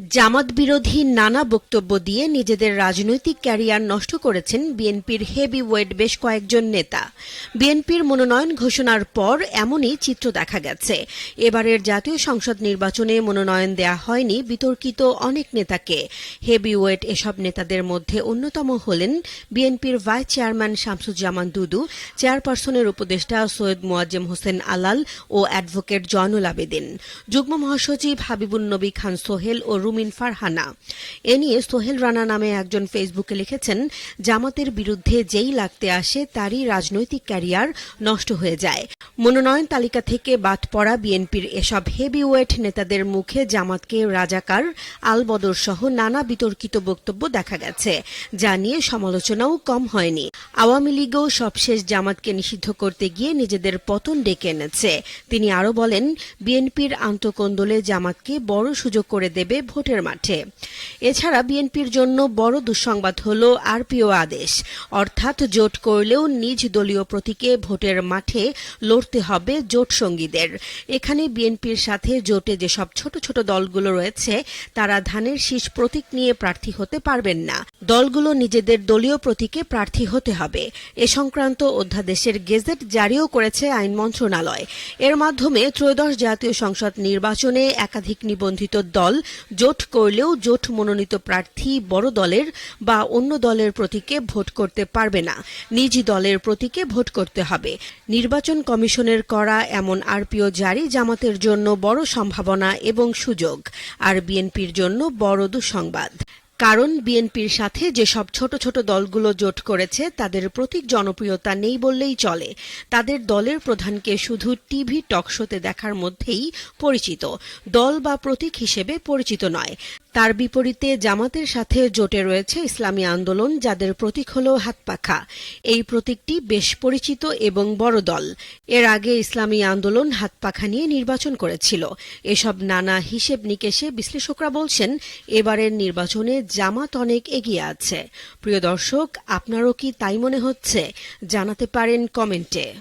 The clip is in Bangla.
জামাত বিরোধী নানা বক্তব্য দিয়ে নিজেদের রাজনৈতিক ক্যারিয়ার নষ্ট করেছেন বিএনপির হেভি ওয়েট বেশ কয়েকজন নেতা। বিএনপির মনোনয়ন ঘোষণার পর এমনই চিত্র দেখা গেছে। এবারের জাতীয় সংসদ নির্বাচনে মনোনয়ন দেয়া হয়নি বিতর্কিত অনেক নেতাকে। হেভি ওয়েট এসব নেতাদের মধ্যে অন্যতম হলেন বিএনপির ভাইস চেয়ারম্যান শামসুজ্জামান দুদু, চেয়ারপারসনের উপদেষ্টা সৈয়দ মোয়াজ্জেম হোসেন আলাল ও অ্যাডভোকেট জয়নুল আবেদিন। যুগ্ম মহাসচিব হাবিবুন নবী খান সোহেল ও রুমিন ফারহানা। এ নিয়ে সোহেল রানা নামে একজন ফেসবুকে লিখেছেন, জামাতের বিরুদ্ধে যেই লাগতে আসে তারই রাজনৈতিক ক্যারিয়ার নষ্ট হয়ে যায়। মনোনয়ন তালিকা থেকে বাদ পড়া বিএনপির এসব হেভিওয়েট নেতাদের মুখে জামাতকে রাজাকার, আলবদর সহ নানা বিতর্কিত বক্তব্য দেখা গেছে, যা নিয়ে সমালোচনাও কম হয়নি। আওয়ামী লীগও সবশেষ জামাতকে নিষিদ্ধ করতে গিয়ে নিজেদের পতন ডেকে এনেছে। তিনি আরও বলেন, বিএনপির আন্তকোন্দলে জামাতকে বড় সুযোগ করে দেবে ভোটের মাঠে। এছাড়া বিএনপির জন্য বড় দুঃসংবাদ হল আরপিও আদেশ। অর্থাৎ জোট করলেও নিজ দলীয় প্রতীকে ভোটের মাঠে লড়তে হবে জোট সঙ্গীদের। এখানে বিএনপির সাথে জোটে যেসব ছোট ছোট দলগুলো রয়েছে, তারা ধানের শীষ প্রতীক নিয়ে প্রার্থী হতে পারবেন না। দলগুলো নিজেদের দলীয় প্রতীকে প্রার্থী হতে হবে। এ সংক্রান্ত অধ্যাদেশের গেজেট জারিও করেছে আইন মন্ত্রণালয়। এর মাধ্যমে ত্রয়োদশ জাতীয় সংসদ নির্বাচনে একাধিক নিবন্ধিত দল জোট করলেও জোট মনোনীত প্রার্থী বড় দলের বা অন্য দলের প্রতীকে ভোট করতে পারবে না। নিজ দলের প্রতীকে ভোট করতে হবে। নির্বাচন কমিশনের করা এমন আরপিও জারি জামাতের জন্য বড় সম্ভাবনা এবং সুযোগ, আর বিএনপির জন্য বড় দুঃসংবাদ। কারণ বিএনপির সাথে যেসব ছোট ছোট দলগুলো জোট করেছে, তাদের প্রতীক জনপ্রিয়তা নেই বললেই চলে। তাদের দলের প্রধানকে শুধু টিভি টকশোতে দেখার মধ্যেই পরিচিত। দল বা প্রতীক হিসেবে পরিচিত নয়। তার বিপরীতে জামাতের সাথে জোটে রয়েছে ইসলামী আন্দোলন, যাদের প্রতীক হল হাতপাখা এই প্রতীকটি বেশ পরিচিত এবং বড় দল। এর আগে ইসলামী আন্দোলন হাতপাখা নিয়ে নির্বাচন করেছিল। এসব নানা হিসেব নিকেশে বিশ্লেষকরা বলছেন, এবারের নির্বাচনে জামাত অনেক এগিয়ে আছে। প্রিয় দর্শক আপনারও কি তাই মনে হচ্ছে? জানাতে পারেন কমেন্টে।